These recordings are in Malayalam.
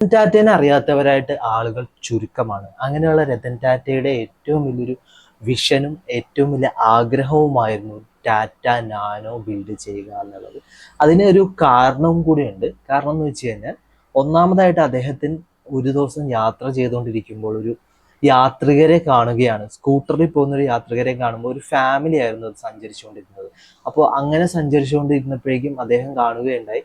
ടാറ്റേനെ അറിയാത്തവരായിട്ട് ആളുകൾ ചുരുക്കമാണ്. അങ്ങനെയുള്ള രതൻ ടാറ്റയുടെ ഏറ്റവും വലിയൊരു വിഷനും ഏറ്റവും വലിയ ആഗ്രഹവുമായിരുന്നു ടാറ്റ നാനോ ബിൽഡ് ചെയ്യുക എന്നുള്ളത്. അതിന് ഒരു കാരണവും കൂടിയുണ്ട്. കാരണം എന്ന് വെച്ച് കഴിഞ്ഞാൽ ഒന്നാമതായിട്ട് അദ്ദേഹത്തിന് ഒരു ദിവസം യാത്ര ചെയ്തുകൊണ്ടിരിക്കുമ്പോൾ ഒരു യാത്രികരെ കാണുകയാണ്. സ്കൂട്ടറിൽ പോകുന്ന ഒരു യാത്രികരെ കാണുമ്പോൾ ഒരു ഫാമിലി ആയിരുന്നു അത് സഞ്ചരിച്ചുകൊണ്ടിരുന്നത്. അപ്പോൾ അങ്ങനെ സഞ്ചരിച്ചുകൊണ്ടിരുന്നപ്പോഴേക്കും അദ്ദേഹം കാണുകയുണ്ടായി.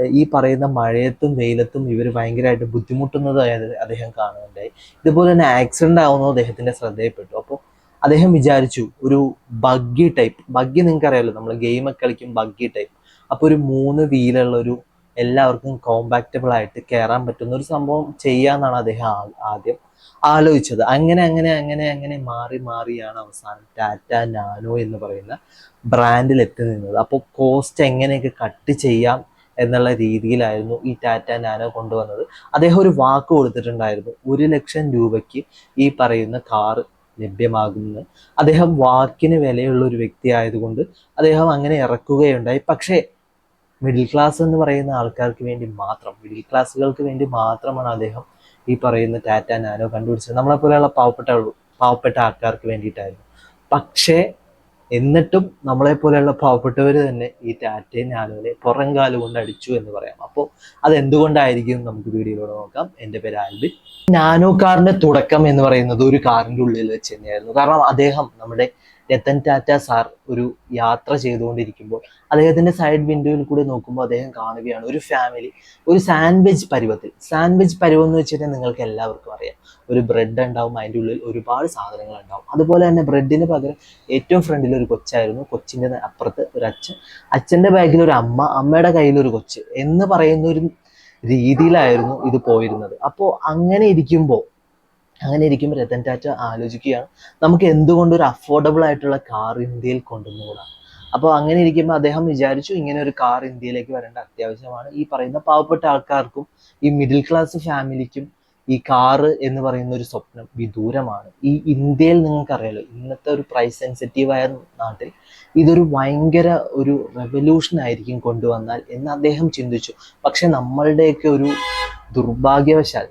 ഈ പറയുന്ന മഴയത്തും വെയിലത്തും ഇവർ ഭയങ്കരമായിട്ട് ബുദ്ധിമുട്ടുന്നതായത് അദ്ദേഹം കാണുന്നുണ്ടായി. ഇതുപോലെ തന്നെ ആക്സിഡന്റ് ആവുന്നു അദ്ദേഹത്തിന്റെ ശ്രദ്ധയിൽപ്പെട്ടു. അപ്പോൾ അദ്ദേഹം വിചാരിച്ചു ഒരു ബഗ്ഗി ടൈപ്പ് ബഗ്ഗി നിങ്ങൾക്ക് അറിയാലോ നമ്മൾ ഗെയിമൊക്കെ കളിക്കും ബഗ്ഗി ടൈപ്പ് അപ്പോൾ ഒരു മൂന്ന് വീലുള്ള ഒരു എല്ലാവർക്കും കോമ്പാക്റ്റബിൾ ആയിട്ട് കയറാൻ പറ്റുന്ന ഒരു സംഭവം ചെയ്യാന്നാണ് അദ്ദേഹം ആദ്യം ആലോചിച്ചത്. അങ്ങനെ അങ്ങനെ അങ്ങനെ അങ്ങനെ മാറി മാറിയാണ് അവസാനം ടാറ്റ നാനോ എന്ന് പറയുന്ന ബ്രാൻഡിൽ എത്തി നിന്നത്. അപ്പോൾ കോസ്റ്റ് എങ്ങനെയൊക്കെ കട്ട് ചെയ്യാം എന്നുള്ള രീതിയിലായിരുന്നു ഈ ടാറ്റ നാനോ കൊണ്ടുവന്നത്. അദ്ദേഹം ഒരു വാക്ക് കൊടുത്തിട്ടുണ്ടായിരുന്നു. ഒരു ലക്ഷം രൂപയ്ക്ക് ഈ പറയുന്ന കാർ ലഭ്യമാകുമെന്ന്. അദ്ദേഹം വാക്കിന് വിലയുള്ള ഒരു വ്യക്തി ആയതുകൊണ്ട് അദ്ദേഹം അങ്ങനെ ഇറക്കുകയുണ്ടായി. പക്ഷേ മിഡിൽ ക്ലാസ് എന്ന് പറയുന്ന ആൾക്കാർക്ക് വേണ്ടി മാത്രം മിഡിൽ ക്ലാസ്സുകൾക്ക് വേണ്ടി മാത്രമാണ് അദ്ദേഹം ഈ പറയുന്ന ടാറ്റ നാനോ കണ്ടുപിടിച്ചത്. നമ്മളെപ്പോലെയുള്ള പാവപ്പെട്ട പാവപ്പെട്ട ആൾക്കാർക്ക് വേണ്ടിയിട്ടായിരുന്നു. പക്ഷേ എന്നിട്ടും നമ്മളെ പോലെയുള്ള പാവപ്പെട്ടവർ തന്നെ ഈ ടാറ്റയും ഞാനുകളെ പുറം കാലം കൊണ്ട് അടിച്ചു എന്ന് പറയാം. അപ്പോൾ അത് എന്തുകൊണ്ടായിരിക്കും നമുക്ക് വീഡിയോയിലൂടെ നോക്കാം. എന്റെ പേര് ആൽബിൻ. നാനോ കാറിന്റെ തുടക്കം എന്ന് പറയുന്നത് ഒരു കാറിന്റെ ഉള്ളിൽ വെച്ച് തന്നെയായിരുന്നു. കാരണം അദ്ദേഹം നമ്മുടെ രത്തൻ ടാറ്റ സാർ ഒരു യാത്ര ചെയ്തുകൊണ്ടിരിക്കുമ്പോൾ അദ്ദേഹത്തിന്റെ സൈഡ് വിൻഡോയിൽ കൂടി നോക്കുമ്പോൾ അദ്ദേഹം കാണുകയാണ് ഒരു ഫാമിലി ഒരു സാൻഡ്വിച്ച് പരുവത്തിൽ. സാൻഡ്വിച്ച് പരുവം എന്ന് വെച്ചിട്ട് നിങ്ങൾക്ക് എല്ലാവർക്കും അറിയാം. ഒരു ബ്രെഡ് ഉണ്ടാവും അതിന്റെ ഉള്ളിൽ ഒരുപാട് സാധനങ്ങൾ ഉണ്ടാവും. അതുപോലെ തന്നെ ബ്രെഡിന് പകരം ഏറ്റവും ഫ്രണ്ടിൽ ഒരു കൊച്ചായിരുന്നു. കൊച്ചിന്റെ അപ്പുറത്ത് ഒരു അച്ഛൻ. അച്ഛന്റെ ബാഗിൽ ഒരു അമ്മ അമ്മയുടെ കയ്യിൽ ഒരു കൊച്ച് എന്ന് പറയുന്ന ഒരു രീതിയിലായിരുന്നു ഇത് പോയിരുന്നത്. അപ്പോൾ അങ്ങനെ ഇരിക്കുമ്പോൾ അങ്ങനെ ഇരിക്കുമ്പോൾ രത്തൻ ടാറ്റ ആലോചിക്കുകയാണ് നമുക്ക് എന്തുകൊണ്ട് ഒരു അഫോർഡബിൾ ആയിട്ടുള്ള കാർ ഇന്ത്യയിൽ കൊണ്ടുവന്നുകൂടാ? അപ്പോൾ അങ്ങനെ ഇരിക്കുമ്പോൾ അദ്ദേഹം വിചാരിച്ചു ഇങ്ങനെ ഒരു കാർ ഇന്ത്യയിലേക്ക് വരേണ്ട അത്യാവശ്യമാണ്. ഈ പറയുന്ന പാവപ്പെട്ട ആൾക്കാർക്കും ഈ മിഡിൽ ക്ലാസ് ഫാമിലിക്കും ഈ കാറ് എന്ന് പറയുന്ന ഒരു സ്വപ്നം വിദൂരമാണ്. ഈ ഇന്ത്യയിൽ നിങ്ങൾക്കറിയാലോ ഇന്നത്തെ ഒരു പ്രൈസ് സെൻസിറ്റീവായ നാട്ടിൽ ഇതൊരു ഭയങ്കര ഒരു റെവല്യൂഷൻ ആയിരിക്കും കൊണ്ടുവന്നാൽ എന്ന് അദ്ദേഹം ചിന്തിച്ചു. പക്ഷെ നമ്മളുടെയൊക്കെ ഒരു ദുർഭാഗ്യവശാൽ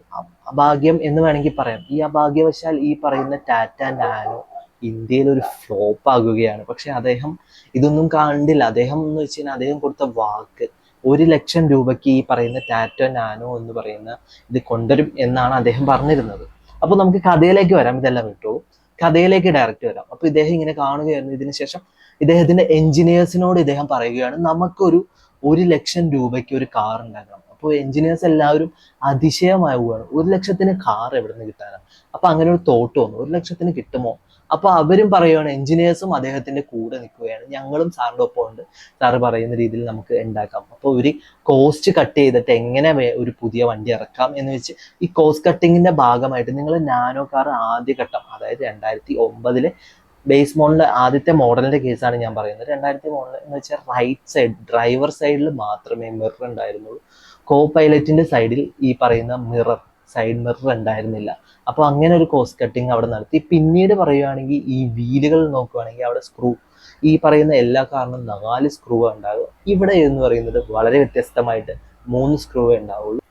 അഭാഗ്യം എന്ന് വേണമെങ്കിൽ പറയാം. ഈ അഭാഗ്യവശാൽ ഈ പറയുന്ന ടാറ്റ നാനോ ഇന്ത്യയിൽ ഒരു ഫ്ലോപ്പ് ആകുകയാണ്. പക്ഷെ അദ്ദേഹം ഇതൊന്നും കണ്ടില്ല. അദ്ദേഹം എന്ന് വെച്ച് കഴിഞ്ഞാൽ അദ്ദേഹം കൊടുത്ത വാക്ക് ഒരു ലക്ഷം രൂപയ്ക്ക് ഈ പറയുന്ന ടാറ്റ നാനോ എന്ന് പറയുന്ന ഇത് കൊണ്ടുവരും എന്നാണ് അദ്ദേഹം പറഞ്ഞിരുന്നത്. അപ്പോൾ നമുക്ക് കഥയിലേക്ക് വരാം. ഇതെല്ലാം വിട്ടോളൂ കഥയിലേക്ക് ഡയറക്റ്റ് വരാം. അപ്പോൾ ഇദ്ദേഹം ഇങ്ങനെ കാണുകയായിരുന്നു. ഇതിന് ശേഷം ഇദ്ദേഹത്തിന്റെ എഞ്ചിനീയേഴ്സിനോട് ഇദ്ദേഹം പറയുകയാണ് നമുക്കൊരു ഒരു ലക്ഷം രൂപയ്ക്ക് ഒരു കാർ ഉണ്ടാക്കണം. അപ്പോൾ എഞ്ചിനീയേഴ്സ് എല്ലാവരും അതിശയമായി അതിശയമാവുകയാണ്. ഒരു ലക്ഷത്തിന് കാർ എവിടെ നിന്ന് കിട്ടാനാണ് അപ്പൊ അങ്ങനെ ഒരു തോട്ട് വന്നു. ഒരു ലക്ഷത്തിന് കിട്ടുമോ? അപ്പൊ അവരും പറയുകയാണ് എഞ്ചിനീയേഴ്സും അദ്ദേഹത്തിന്റെ കൂടെ നിൽക്കുകയാണ്. ഞങ്ങളും സാറിന്റെ ഒപ്പം ഉണ്ട് സാറ് പറയുന്ന രീതിയിൽ നമുക്ക് ഉണ്ടാക്കാം. അപ്പോൾ ഒരു കോസ്റ്റ് കട്ട് ചെയ്തിട്ട് എങ്ങനെ ഒരു പുതിയ വണ്ടി ഇറക്കാം എന്ന് വെച്ച് ഈ കോസ്റ്റ് കട്ടിങ്ങിന്റെ ഭാഗമായിട്ട് നിങ്ങൾ നാനോ കാർ ആദ്യ ഘട്ടം അതായത് രണ്ടായിരത്തി ഒമ്പതിലെ ബേസ് മോഡലിന്റെ ആദ്യത്തെ മോഡലിന്റെ കേസാണ് ഞാൻ പറയുന്നത്. രണ്ടായിരത്തി മോഡൽ എന്ന് വെച്ചാൽ റൈറ്റ് സൈഡ് ഡ്രൈവർ സൈഡിൽ മാത്രമേ മിറർ ഉണ്ടായിരുന്നുള്ളൂ. കോ പൈലറ്റിന്റെ സൈഡിൽ ഈ പറയുന്ന മിറർ സൈഡ് മിറർ ഉണ്ടായിരുന്നില്ല. അപ്പോൾ അങ്ങനെ ഒരു കോസ് കട്ടിങ് അവിടെ നടത്തി. പിന്നീട് പറയുകയാണെങ്കിൽ ഈ വീലുകൾ നോക്കുകയാണെങ്കിൽ അവിടെ സ്ക്രൂ ഈ പറയുന്ന എല്ലാ കാറിനും നാല് സ്ക്രൂ ഉണ്ടാകും. ഇവിടെ എന്ന് പറയുന്നത് വളരെ വ്യത്യസ്തമായിട്ട് മൂന്ന് സ്ക്രൂ ഉണ്ടാവുള്ളൂ.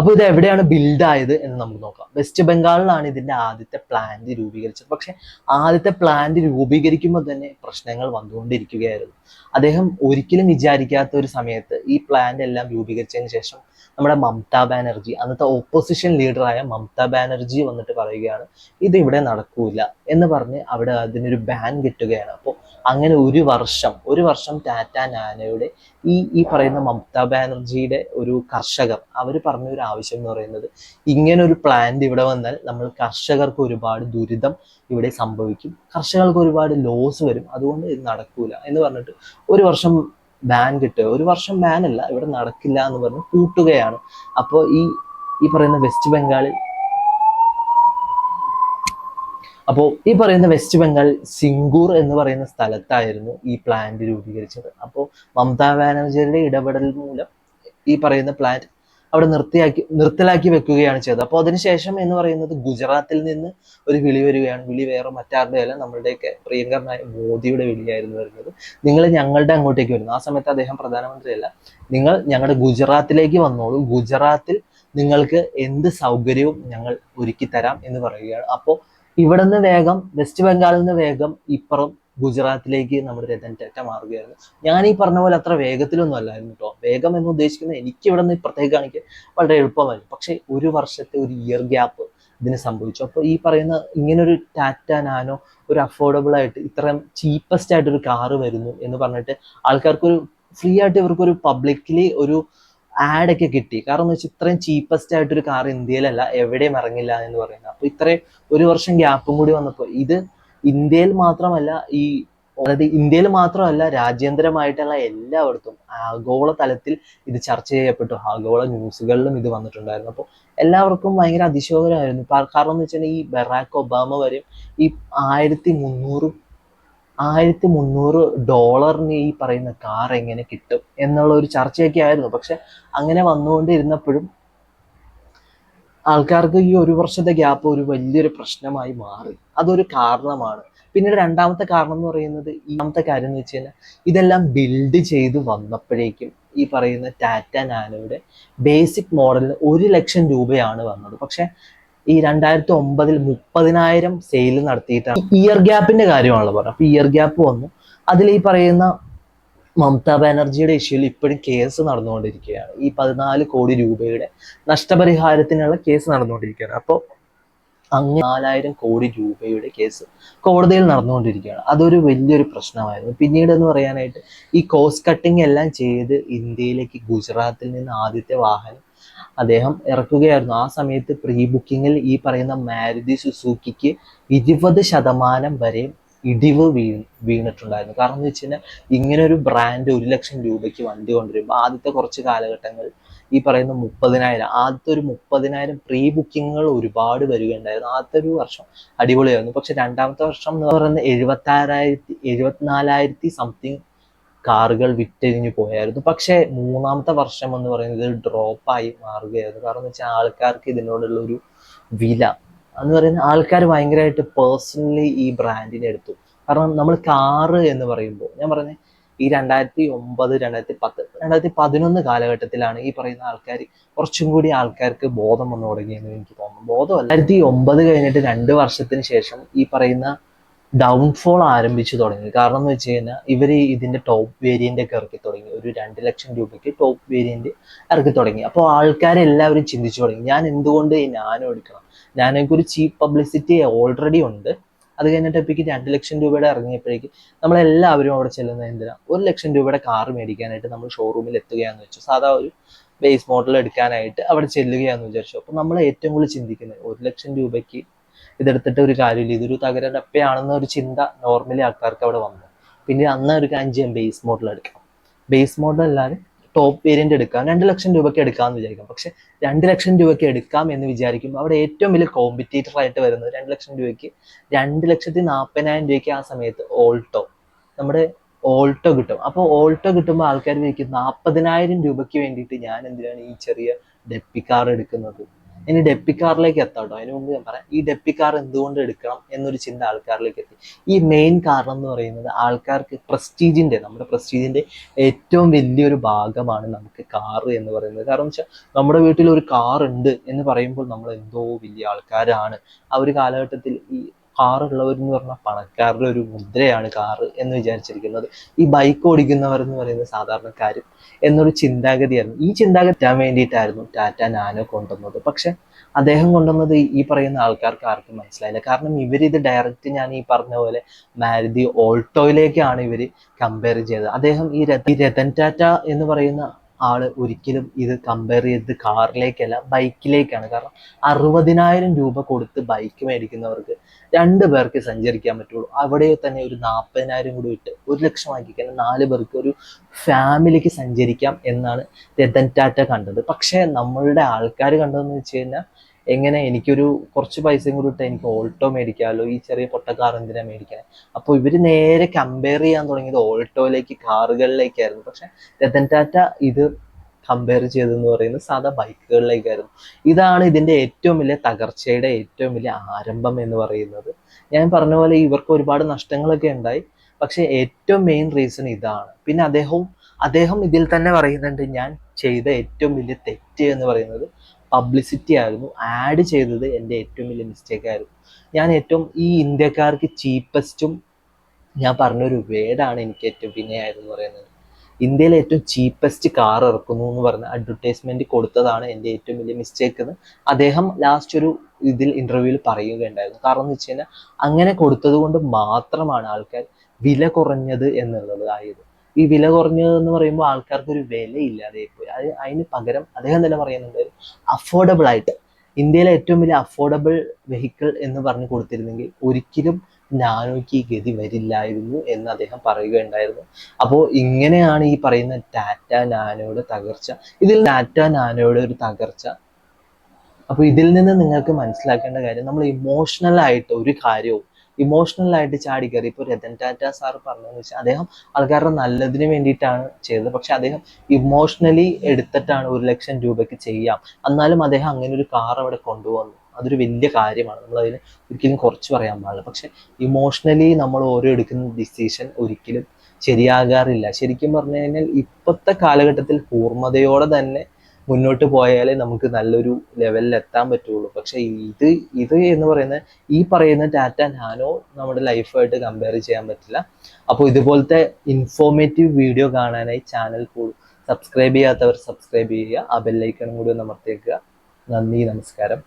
അപ്പോൾ ഇത് എവിടെയാണ് ബിൽഡ് ആയത് എന്ന് നമുക്ക് നോക്കാം. വെസ്റ്റ് ബംഗാളിലാണ് ഇതിന്റെ ആദ്യത്തെ പ്ലാന്റ് രൂപീകരിച്ചത്. പക്ഷെ ആദ്യത്തെ പ്ലാന്റ് രൂപീകരിക്കുമ്പോൾ തന്നെ പ്രശ്നങ്ങൾ വന്നുകൊണ്ടിരിക്കുകയായിരുന്നു. അദ്ദേഹം ഒരിക്കലും വിചാരിക്കാത്ത ഒരു സമയത്ത് ഈ പ്ലാന്റ് എല്ലാം രൂപീകരിച്ചതിന് ശേഷം നമ്മുടെ മമതാ ബാനർജി അന്നത്തെ ഓപ്പോസിഷൻ ലീഡറായ മമതാ ബാനർജി വന്നിട്ട് പറയുകയാണ് ഇത് ഇവിടെ നടക്കൂല എന്ന് പറഞ്ഞ് അവിടെ അതിനൊരു ബാൻ കിട്ടുകയാണ്. അപ്പോൾ അങ്ങനെ ഒരു വർഷം ഒരു വർഷം ടാറ്റ നാനയുടെ ഈ ഈ പറയുന്ന മമതാ ബാനർജിയുടെ ഒരു കർഷകർ അവർ പറഞ്ഞ ഒരു ആവശ്യം എന്ന് പറയുന്നത് ഇങ്ങനെ ഒരു പ്ലാന്റ് ഇവിടെ വന്നാൽ നമ്മൾ കർഷകർക്ക് ഒരുപാട് ദുരിതം ഇവിടെ സംഭവിക്കും. കർഷകർക്ക് ഒരുപാട് ലോസ് വരും. അതുകൊണ്ട് ഇത് നടക്കൂല എന്ന് പറഞ്ഞിട്ട് ഒരു വർഷം ബാൻ കിട്ടുക. ഒരു വർഷം ബാൻ അല്ല ഇവിടെ നടക്കില്ല എന്ന് പറഞ്ഞ് കൂട്ടുകയാണ് അപ്പോൾ ഈ ഈ പറയുന്ന വെസ്റ്റ് ബംഗാളിൽ അപ്പോൾ ഈ പറയുന്ന വെസ്റ്റ് ബംഗാൾ സിംഗൂർ എന്ന് പറയുന്ന സ്ഥലത്തായിരുന്നു ഈ പ്ലാന്റ് രൂപീകരിച്ചത്. അപ്പോൾ മമതാ ബാനർജിയുടെ ഇടപെടൽ മൂലം ഈ പറയുന്ന പ്ലാന്റ് അവിടെ നിർത്തിയാക്കി നിർത്തലാക്കി വെക്കുകയാണ് ചെയ്തത്. അപ്പോൾ അതിനുശേഷം എന്ന് പറയുന്നത് ഗുജറാത്തിൽ നിന്ന് ഒരു വിളി വരികയാണ്. വിളി വേറെ മറ്റാരുടെ അല്ല നമ്മളുടെയൊക്കെ പ്രിയങ്കരനായ മോദിയുടെ വിളിയായിരുന്നു വരുന്നത്. നിങ്ങൾ ഞങ്ങളുടെ അങ്ങോട്ടേക്ക് വരുന്നു. ആ സമയത്ത് അദ്ദേഹം പ്രധാനമന്ത്രിയല്ല. നിങ്ങൾ ഞങ്ങളുടെ ഗുജറാത്തിലേക്ക് വന്നോളൂ. ഗുജറാത്തിൽ നിങ്ങൾക്ക് എന്ത് സൗകര്യവും ഞങ്ങൾ ഒരുക്കി തരാം എന്ന് പറയുകയാണ്. അപ്പോൾ ഇവിടെ നിന്ന് വേഗം വെസ്റ്റ് ബംഗാളിൽ നിന്ന് വേഗം ഇപ്പുറം ഗുജറാത്തിലേക്ക് നമ്മുടെ രതൻ ടാറ്റ മാറുകയായിരുന്നു ഞാൻ ഈ പറഞ്ഞ പോലെ അത്ര വേഗത്തിലൊന്നും അല്ലായിരുന്നു കേട്ടോ വേഗം എന്ന് ഉദ്ദേശിക്കുന്നത് എനിക്ക് ഇവിടെ നിന്ന് ഇപ്പുറത്തേക്ക് കാണിക്കാൻ വളരെ എളുപ്പമായിരുന്നു. പക്ഷേ ഒരു വർഷത്തെ ഒരു ഇയർ ഗ്യാപ്പ് ഇതിന് സംഭവിച്ചു. അപ്പോൾ ഈ പറയുന്ന ഇങ്ങനൊരു ടാറ്റ നാനോ ഒരു അഫോർഡബിൾ ആയിട്ട് ഇത്രയും ചീപ്പസ്റ്റ് ആയിട്ടൊരു കാറ് വരുന്നു എന്ന് പറഞ്ഞിട്ട് ആൾക്കാർക്കൊരു ഫ്രീ ആയിട്ട് ഇവർക്കൊരു പബ്ലിക്കലി ഒരു ആഡ് ഒക്കെ കിട്ടി. കാരണം എന്ന് വെച്ചാൽ ഇത്രയും ചീപ്പസ്റ്റ് ആയിട്ടൊരു കാർ ഇന്ത്യയിലല്ല എവിടെയും ഇറങ്ങില്ല എന്ന് പറയുന്നത്. അപ്പോൾ ഇത്രയും ഒരു വർഷം ഗ്യാപ്പും കൂടി വന്നപ്പോൾ ഇത് ഇന്ത്യയിൽ മാത്രമല്ല ഈ അതായത് ഇന്ത്യയിൽ മാത്രമല്ല രാജ്യാന്തരമായിട്ടുള്ള എല്ലായിടത്തും ആഗോള തലത്തിൽ ഇത് ചർച്ച ചെയ്യപ്പെട്ടു. ആഗോള ന്യൂസുകളിലും ഇത് വന്നിട്ടുണ്ടായിരുന്നു. അപ്പോൾ എല്ലാവർക്കും ഭയങ്കര അതിശോകരമായിരുന്നു കാരണം എന്ന് വെച്ചാൽ ഈ ബറാക്ക് ഒബാമ വരെയും ഈ ആയിരത്തി മുന്നൂറ് ആയിരത്തി മുന്നൂറ് ഡോളറിന് ഈ പറയുന്ന കാർ എങ്ങനെ കിട്ടും എന്നുള്ള ഒരു ചർച്ചയൊക്കെ ആയിരുന്നു. പക്ഷെ അങ്ങനെ വന്നുകൊണ്ടിരുന്നപ്പോഴും ആൾക്കാർക്ക് ഈ ഒരു വർഷത്തെ ഗ്യാപ്പ് ഒരു വലിയൊരു പ്രശ്നമായി മാറി. അതൊരു കാരണമാണ്. പിന്നീട് രണ്ടാമത്തെ കാരണം എന്ന് പറയുന്നത് രണ്ടാമത്തെ കാര്യം എന്ന് വെച്ച് കഴിഞ്ഞാൽ ഇതെല്ലാം ബിൽഡ് ചെയ്ത് വന്നപ്പോഴേക്കും ഈ പറയുന്ന ടാറ്റ നാനോയുടെ ബേസിക് മോഡലിന് ഒരു ലക്ഷം രൂപയാണ് വന്നത്. പക്ഷെ ഈ രണ്ടായിരത്തി ഒമ്പതിൽ മുപ്പതിനായിരം സെയിൽ നടത്തിയിട്ടാണ്. ഇയർ ഗ്യാപ്പിന്റെ കാര്യമാണല്ലോ പറഞ്ഞത്. അപ്പൊ ഇയർ ഗ്യാപ്പ് വന്നു. അതിൽ ഈ പറയുന്ന മമതാ ബാനർജിയുടെ ഇഷ്യൂവിൽ ഇപ്പോഴും കേസ് നടന്നുകൊണ്ടിരിക്കുകയാണ്. ഈ പതിനാല് കോടി രൂപയുടെ നഷ്ടപരിഹാരത്തിനുള്ള കേസ് നടന്നുകൊണ്ടിരിക്കുകയാണ്. അപ്പോൾ അങ്ങനെ നാലായിരം കോടി രൂപയുടെ കേസ് കോടതിയിൽ നടന്നുകൊണ്ടിരിക്കുകയാണ്. അതൊരു വലിയൊരു പ്രശ്നമായിരുന്നു. പിന്നീട് എന്ന് പറയാനായിട്ട് ഈ കോസ്റ്റ് കട്ടിങ് എല്ലാം ചെയ്ത് ഇന്ത്യയിലേക്ക് ഗുജറാത്തിൽ നിന്ന് ആദ്യത്തെ വാഹനം അദ്ദേഹം ഇറക്കുകയായിരുന്നു. ആ സമയത്ത് പ്രീ ബുക്കിങ്ങിൽ ഈ പറയുന്ന മാരുതി സുസൂക്കിക്ക് ഇരുപത് ശതമാനം വരെ ഇടിവ് വീ വീണിട്ടുണ്ടായിരുന്നു. കാരണം എന്ന് വെച്ച് കഴിഞ്ഞാൽ ഇങ്ങനെ ഒരു ബ്രാൻഡ് ഒരു ലക്ഷം രൂപയ്ക്ക് വണ്ടി കൊണ്ടുവരുമ്പോൾ ആദ്യത്തെ കുറച്ച് കാലഘട്ടങ്ങൾ ഈ പറയുന്ന മുപ്പതിനായിരം ആദ്യത്തെ ഒരു മുപ്പതിനായിരം പ്രീ ബുക്കിങ്ങുകൾ ഒരുപാട് വരികയുണ്ടായിരുന്നു. ആദ്യത്തെ ഒരു വർഷം അടിപൊളിയായിരുന്നു. പക്ഷെ രണ്ടാമത്തെ വർഷം എന്ന് പറയുന്നത് എഴുപത്തി ആറായിരത്തി എഴുപത്തിനാലായിരത്തി സംതിങ് കാറുകൾ വിറ്റഴിഞ്ഞു പോയായിരുന്നു. പക്ഷെ മൂന്നാമത്തെ വർഷം എന്ന് പറയുന്നത് ഡ്രോപ്പായി മാറുകയായിരുന്നു. കാരണം എന്ന് വെച്ചാൽ ആൾക്കാർക്ക് ഇതിനോടുള്ള ഒരു വില എന്ന് പറയുന്ന ആൾക്കാർ ഭയങ്കരമായിട്ട് പേഴ്സണലി ഈ ബ്രാൻഡിനെ എടുത്തു. കാരണം നമ്മൾ കാറ് എന്ന് പറയുമ്പോൾ ഞാൻ പറഞ്ഞ ഈ രണ്ടായിരത്തി ഒമ്പത് രണ്ടായിരത്തി പത്ത് രണ്ടായിരത്തി പതിനൊന്ന് കാലഘട്ടത്തിലാണ് ഈ പറയുന്ന ആൾക്കാർ കുറച്ചും കൂടി ആൾക്കാർക്ക് ബോധം വന്നു തുടങ്ങിയെന്ന് എനിക്ക് തോന്നുന്നു. ബോധമല്ല. രണ്ടായിരത്തി ഒമ്പത് കഴിഞ്ഞിട്ട് രണ്ട് വർഷത്തിന് ശേഷം ഈ പറയുന്ന ഡൗൺഫോൾ ആരംഭിച്ചു തുടങ്ങി. കാരണം എന്ന് വെച്ച് കഴിഞ്ഞാൽ ഇവർ ഇതിന്റെ ടോപ്പ് വേരിയന്റ് ഒക്കെ ഇറക്കി തുടങ്ങി. ഒരു രണ്ട് ലക്ഷം രൂപയ്ക്ക് ടോപ്പ് വേരിയന്റ് ഇറക്കി തുടങ്ങി. അപ്പോൾ ആൾക്കാരെല്ലാവരും ചിന്തിച്ചു തുടങ്ങി ഞാൻ എന്തുകൊണ്ട് ഈ നാനോ എടുക്കണം? നാനോയ്ക്ക് ഒരു ചീപ്പ് പബ്ലിസിറ്റി ഓൾറെഡി ഉണ്ട്. അത് കഴിഞ്ഞിട്ട് ഇപ്പം രണ്ട് ലക്ഷം രൂപയുടെ ഇറങ്ങിയപ്പോഴേക്ക് നമ്മളെല്ലാവരും അവിടെ ചെല്ലുന്നത് എന്തിനാ? ഒരു ലക്ഷം രൂപയുടെ കാർ മേടിക്കാനായിട്ട് നമ്മൾ ഷോറൂമിൽ എത്തുകയാണെന്ന് വെച്ചു. സാധാ ഒരു ബേസ് മോഡൽ എടുക്കാനായിട്ട് അവിടെ ചെല്ലുകയാണെന്ന് വിചാരിച്ചു. അപ്പോൾ നമ്മൾ ഏറ്റവും കൂടുതൽ ചിന്തിക്കുന്നത് ഒരു ലക്ഷം രൂപയ്ക്ക് ഇതെടുത്തിട്ട് ഒരു കാര്യമില്ല. ഇതൊരു തകരടപ്പയാണെന്ന ഒരു ചിന്ത നോർമലി ആൾക്കാർക്ക് അവിടെ വന്നു. പിന്നെ അന്ന് ഒരു കാര്യം ചെയ്യാം ബേസ് മോഡൽ എടുക്കാം. ബേസ് മോഡൽ അല്ലാതെ ടോപ്പ് വേരിയന്റ് എടുക്കാം. രണ്ട് ലക്ഷം രൂപയ്ക്ക് എടുക്കാമെന്ന് വിചാരിക്കാം. പക്ഷെ രണ്ട് ലക്ഷം രൂപയ്ക്ക് എടുക്കാം എന്ന് വിചാരിക്കുമ്പോൾ അവിടെ ഏറ്റവും വലിയ കോമ്പറ്റേറ്റർ ആയിട്ട് വരുന്നത് രണ്ട് ലക്ഷം രൂപയ്ക്ക് രണ്ട് ലക്ഷത്തി നാൽപ്പതിനായിരം രൂപയ്ക്ക് ആ സമയത്ത് ഓൾട്ടോ നമ്മുടെ ഓൾട്ടോ കിട്ടും. അപ്പോൾ ഓൾട്ടോ കിട്ടുമ്പോൾ ആൾക്കാർ വിളിക്കും നാൽപ്പതിനായിരം രൂപയ്ക്ക് വേണ്ടിയിട്ട് ഞാൻ എന്തിനാണ് ഈ ചെറിയ ഡെപ്പി കാർ എടുക്കുന്നത്? ഇനി ഡെപ്പിക്കാറിലേക്ക് എത്താം കേട്ടോ അതിന് മുമ്പ് ഞാൻ പറയാം ഈ ഡെപ്പിക്കാർ കാർ എന്തുകൊണ്ട് എടുക്കണം എന്നൊരു ചിന്ത ആൾക്കാരിലേക്ക് എത്തി. ഈ മെയിൻ കാരണം എന്ന് പറയുന്നത് ആൾക്കാർക്ക് പ്രസ്റ്റീജിന്റെ നമ്മുടെ പ്രസ്റ്റീജിന്റെ ഏറ്റവും വലിയൊരു ഭാഗമാണ് നമുക്ക് കാറ് എന്ന് പറയുന്നത്. കാരണം വെച്ചാൽ നമ്മുടെ വീട്ടിൽ ഒരു കാർ ഉണ്ട് എന്ന് പറയുമ്പോൾ നമ്മൾ എന്തോ വലിയ ആൾക്കാരാണ്. ആ ഒരു കാലഘട്ടത്തിൽ ഈ കാർ ഉള്ളവരെന്ന് പറഞ്ഞാൽ പണക്കാരുടെ ഒരു മുദ്രയാണ് കാറ് എന്ന് വിചാരിച്ചിരിക്കുന്നത്. ഈ ബൈക്ക് ഓടിക്കുന്നവർ എന്ന് പറയുന്നത് സാധാരണക്കാരും എന്നൊരു ചിന്താഗതിയായിരുന്നു. ഈ ചിന്താഗതി എത്താൻ വേണ്ടിയിട്ടായിരുന്നു ടാറ്റ നാനോ കൊണ്ടുവന്നത്. പക്ഷെ അദ്ദേഹം കൊണ്ടുവന്നത് ഈ- പറയുന്ന ആൾക്കാർക്ക് ആർക്കും മനസ്സിലായില്ല. കാരണം ഇവരിത് ഡയറക്റ്റ് ഞാൻ ഈ പറഞ്ഞ പോലെ മാരുതി ഓൾട്ടോയിലേക്കാണ് ഇവർ കമ്പയർ ചെയ്തത്. അദ്ദേഹം ഈ രതൻ ടാറ്റ എന്ന് പറയുന്ന ആൾ ഒരിക്കലും ഇത് കമ്പയർ ചെയ്ത് കാറിലേക്കല്ല ബൈക്കിലേക്കാണ് കാരണം അറുപതിനായിരം രൂപ കൊടുത്ത് ബൈക്ക് മേടിക്കുന്നവർക്ക് രണ്ട് പേർക്ക് സഞ്ചരിക്കാൻ പറ്റുള്ളൂ. അവിടെ തന്നെ ഒരു നാൽപ്പതിനായിരം കൂടി ഇട്ട് ഒരു ലക്ഷം കഴിഞ്ഞാൽ നാല് പേർക്ക് ഒരു ഫാമിലിക്ക് സഞ്ചരിക്കാം എന്നാണ് രതൻ ടാറ്റ കണ്ടത്. പക്ഷേ നമ്മളുടെ ആൾക്കാർ കണ്ടതെന്ന് വെച്ച് കഴിഞ്ഞാൽ എങ്ങനെ എനിക്കൊരു കുറച്ച് പൈസയും കൂടി ഇട്ട് എനിക്ക് ഓൾട്ടോ മേടിക്കാമല്ലോ ഈ ചെറിയ പൊട്ട കാർ എന്തിനാ മേടിക്കാൻ അപ്പോൾ ഇവർ നേരെ കമ്പയർ ചെയ്യാൻ തുടങ്ങിയത് ഓൾട്ടോയിലേക്ക് കാറുകളിലേക്കായിരുന്നു. പക്ഷെ രതൻ ടാറ്റ ഇത് കമ്പയർ ചെയ്തെന്ന് പറയുന്നത് സാധാ ബൈക്കുകളിലേക്കായിരുന്നു. ഇതാണ് ഇതിന്റെ ഏറ്റവും വലിയ തകർച്ചയുടെ ഏറ്റവും വലിയ ആരംഭം എന്ന് പറയുന്നത്. ഞാൻ പറഞ്ഞ പോലെ ഇവർക്ക് ഒരുപാട് നഷ്ടങ്ങളൊക്കെ ഉണ്ടായി. പക്ഷെ ഏറ്റവും മെയിൻ റീസൺ ഇതാണ്. പിന്നെ അദ്ദേഹവും അദ്ദേഹം ഇതിൽ തന്നെ പറയുന്നുണ്ട് ഞാൻ ചെയ്ത ഏറ്റവും വലിയ തെറ്റ് എന്ന് പറയുന്നത് പബ്ലിസിറ്റി ആയിരുന്നു. ആഡ് ചെയ്തത് എന്റെ ഏറ്റവും വലിയ മിസ്റ്റേക്ക് ആയിരുന്നു. ഞാൻ ഏറ്റവും ഈ ഇന്ത്യക്കാർക്ക് ചീപ്പസ്റ്റും ഞാൻ പറഞ്ഞൊരു വേർഡാണ് എനിക്ക് ഏറ്റവും വിനയായിരുന്നു പറയുന്നത്. ഇന്ത്യയിലെ ഏറ്റവും ചീപ്പസ്റ്റ് കാർ ഇറക്കുന്നു എന്ന് പറഞ്ഞ അഡ്വർടൈസ്മെന്റ് കൊടുത്തതാണ് എന്റെ ഏറ്റവും വലിയ മിസ്റ്റേക്ക് എന്ന്. അദ്ദേഹം ലാസ്റ്റ് ഒരു ഇതിൽ ഇന്റർവ്യൂവിൽ പറയുകയുണ്ടായിരുന്നു. കാരണം എന്ന് വെച്ച് കഴിഞ്ഞാൽ അങ്ങനെ കൊടുത്തത് കൊണ്ട് മാത്രമാണ് ആൾക്കാർ വില കുറഞ്ഞത് എന്നുള്ളതായത്. ഈ വില കുറഞ്ഞത് എന്ന് പറയുമ്പോൾ ആൾക്കാർക്ക് ഒരു വിലയില്ലാതെ പോയി. അത് അതിന് പകരം അദ്ദേഹം തന്നെ പറയുന്നുണ്ട് അഫോർഡബിൾ ആയിട്ട്. ഇന്ത്യയിലെ ഏറ്റവും വലിയ അഫോർഡബിൾ വെഹിക്കിൾ എന്ന് പറഞ്ഞു കൊടുത്തിരുന്നെങ്കിൽ ഒരിക്കലും നാനോയ്ക്ക് ഈ ഗതി വരില്ലായിരുന്നു എന്ന് അദ്ദേഹം പറയുകയുണ്ടായിരുന്നു. അപ്പോൾ ഇങ്ങനെയാണ് ഈ പറയുന്ന ടാറ്റ നാനോയുടെ തകർച്ച. ഇതിൽ ടാറ്റ നാനോയുടെ ഒരു തകർച്ച. അപ്പോൾ ഇതിൽ നിന്ന് നിങ്ങൾക്ക് മനസ്സിലാക്കേണ്ട കാര്യം നമ്മൾ ഇമോഷണൽ ആയിട്ട് ഒരു കാര്യവും ഇമോഷണൽ ആയിട്ട് ചാടി ഇപ്പോൾ രതൻ ടാറ്റ സാർ പറഞ്ഞതെന്ന് വെച്ചാൽ അദ്ദേഹം ആൾക്കാരുടെ നല്ലതിന് വേണ്ടിയിട്ടാണ് ചെയ്തത്. പക്ഷെ അദ്ദേഹം ഇമോഷണലി എടുത്തിട്ടാണ് ഒരു ലക്ഷം രൂപയ്ക്ക് ചെയ്യാം. എന്നാലും അദ്ദേഹം അങ്ങനെ ഒരു കാർ അവിടെ കൊണ്ടുവന്നു. അതൊരു വലിയ കാര്യമാണ്. നമ്മൾ അതിന് ഒരിക്കലും കുറച്ച് പറയാൻ പാടില്ല. പക്ഷെ ഇമോഷണലി നമ്മൾ ഓരോ എടുക്കുന്ന ഡിസിഷൻ ഒരിക്കലും ശരിയാകാറില്ല. ശരിക്കും പറഞ്ഞു കഴിഞ്ഞാൽ ഇപ്പോഴത്തെ കാലഘട്ടത്തിൽ കൂർമ്മതയോടെ തന്നെ മുന്നോട്ട് പോയാലേ നമുക്ക് നല്ലൊരു ലെവലിൽ എത്താൻ പറ്റുള്ളൂ. പക്ഷെ ഇത് ഇത് എന്ന് പറയുന്ന ഈ പറയുന്ന ടാറ്റ നാനോ നമ്മുടെ ലൈഫായിട്ട് കമ്പയർ ചെയ്യാൻ പറ്റില്ല. അപ്പോൾ ഇതുപോലത്തെ ഇൻഫോർമേറ്റീവ് വീഡിയോ കാണാനായി ചാനൽ സബ്സ്ക്രൈബ് ചെയ്യാത്തവർ സബ്സ്ക്രൈബ് ചെയ്യുക. ആ ബെല്ലൈക്കണും കൂടി ഒന്ന് അമർത്തിയേക്കുക. നന്ദി നമസ്കാരം.